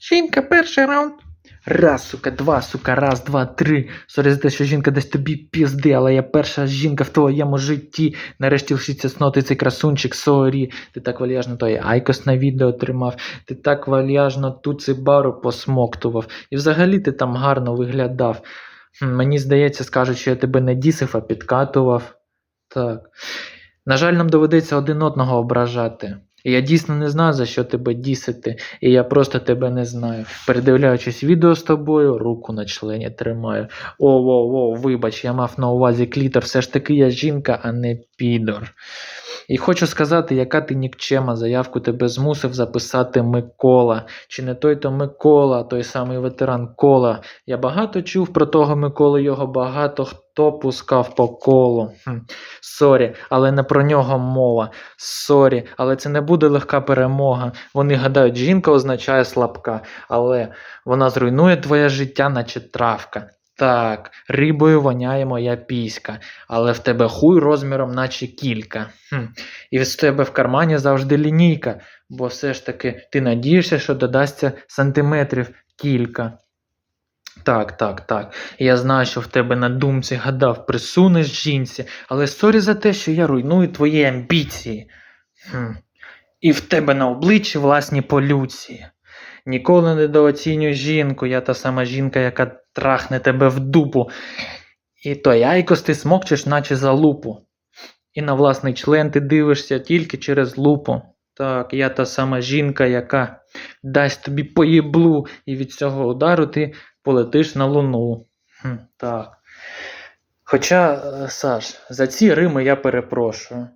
Жінка, перший раунд. Раз, сука, два, сука, раз, два, три. Сорі за те, що жінка дасть тобі пізди, але я перша жінка в твоєму житті. Нарешті лишиться цноти цей красунчик, сорі. Ти так вальяжно той айкос на відео тримав, ти так вальяжно ту цибару посмоктував. І взагалі ти там гарно виглядав. Мені здається, скажуть, що я тебе не дісив, а підкатував. Так. На жаль, нам доведеться один одного ображати. Я дійсно не знаю, за що тебе дісити, і я просто тебе не знаю. Передивляючись відео з тобою, руку на члені тримаю. О, о, о, вибач, я мав на увазі клітор, все ж таки я жінка, а не підор. І хочу сказати, яка ти нікчема, заявку тебе змусив записати Микола. Чи не той то Микола, той самий ветеран кола. Я багато чув про того Миколу, його багато хто пускав по колу. Хм. Сорі, але не про нього мова. Сорі, але це не буде легка перемога. Вони гадають, жінка означає слабка, але вона зруйнує твоє життя, наче травка. Так, рибою воняє моя піська, але в тебе хуй розміром, наче кілька. Хм. І з тебе в кармані завжди лінійка, бо все ж таки ти надієшся, що додасться сантиметрів кілька. Так, так, так. Я знаю, що в тебе на думці гадав, присунеш жінці, але сорі за те, що я руйную твої амбіції. Хм. І в тебе на обличчі власні полюції. Ніколи не недооцінюй жінку, я та сама жінка, яка трахне тебе в дупу. І той айкос ти смокчеш, наче за лупу. І на власний член ти дивишся тільки через лупу. Так, я та сама жінка, яка дасть тобі поєблу, і від цього удару ти полетиш на луну. Хм, так. Хоча, е, Саш, за ці рими я перепрошую.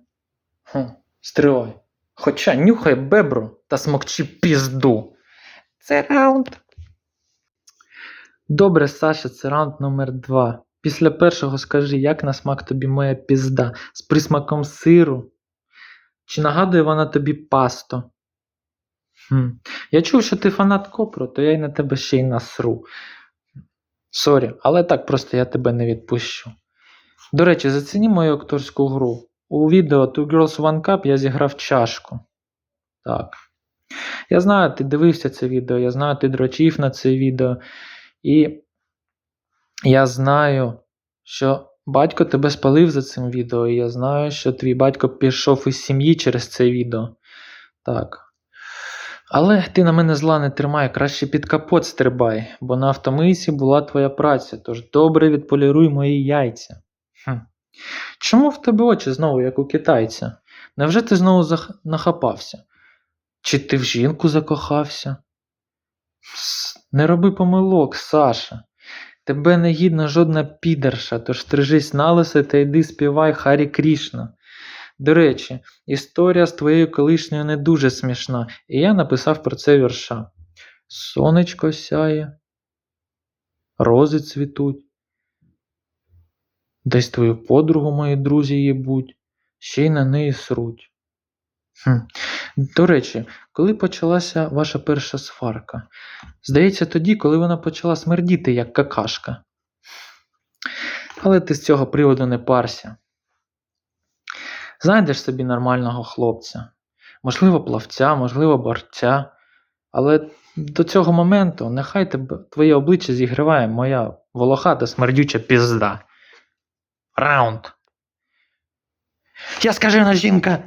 Хм, стривай. Хоча нюхай бебру та смокчи пізду. Це раунд. Добре, Саша, це раунд номер два. Після першого скажи, як на смак тобі моя пізда з присмаком сиру? Чи нагадує вона тобі пасто? Хм. Я чув, що ти фанат копру, то я й на тебе ще й насру. Сорі, але так просто я тебе не відпущу. До речі, заціні мою акторську гру. У відео Two Girls One Cup я зіграв чашку. Так. Я знаю, ти дивився це відео, я знаю, ти дрочив на це відео. І я знаю, що батько тебе спалив за цим відео, і я знаю, що твій батько пішов із сім'ї через це відео. Так. Але ти на мене зла не тримай, краще під капот стрибай, бо на автомийці була твоя праця, тож добре відполіруй мої яйця. Хм. Чому в тебе очі знову, як у китайця? Невже ти знову зах... нахапався? Чи ти в жінку закохався? Не роби помилок, Саша. Тебе не гідна жодна підерша, тож стрижись на лисе та йди співай Харі Крішна. До речі, історія з твоєю колишньою не дуже смішна, і я написав про це вірша. Сонечко сяє, рози цвітуть. Десь твою подругу мої друзі їбуть, ще й на неї сруть. До речі, коли почалася ваша перша сварка? Здається, тоді, коли вона почала смердіти, як какашка. Але ти з цього приводу не парся. Знайдеш собі нормального хлопця, можливо, плавця, можливо, борця. Але до цього моменту нехай тебе, твоє обличчя зігріває моя волохата смердюча пізда. Раунд. Я скажена жінка,